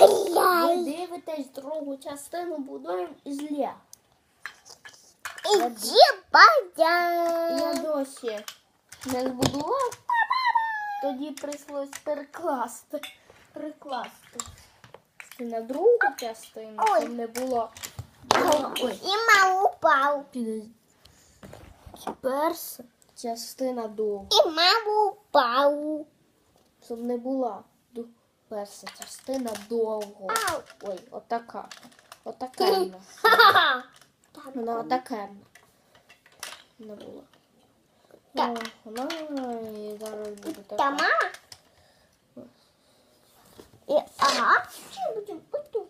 Ви дивитесь другу частину будуємо із Лего. Иди Я досі не збудував, тоді прийшлось перекласти. Перекласти. Це на другу частину, щоб не було. Ой, И мама піде. Перша частина довга, И мама упал. щоб не була перша частина довго. Ой, отака. Отакенна. Вона отакенна. Не була. Ну, вона і зараз буде така. Тама? Ага, що будемо потім?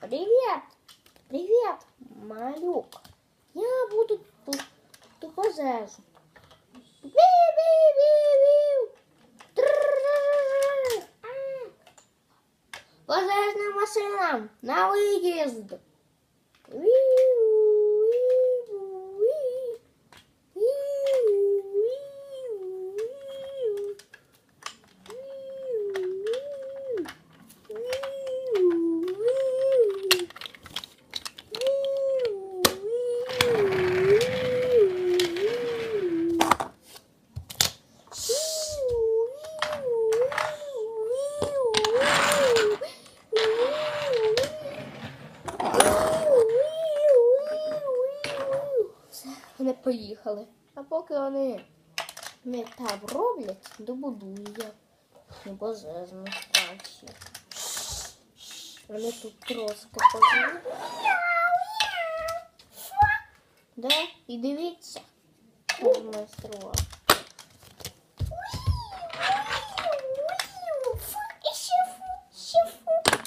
Привет! Привет, малюк! Я буду тут тупо зежу. пожежним машинам на виїзд. Вони поїхали. А поки вони не там роблять, добудую я небожезну станцію. Вони тут трошки пожили. Да? І дивіться, змайстрував.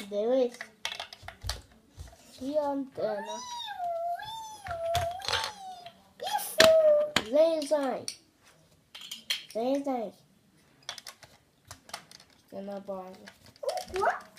Дивись. Є антена. sign. Very nice. Then I. What?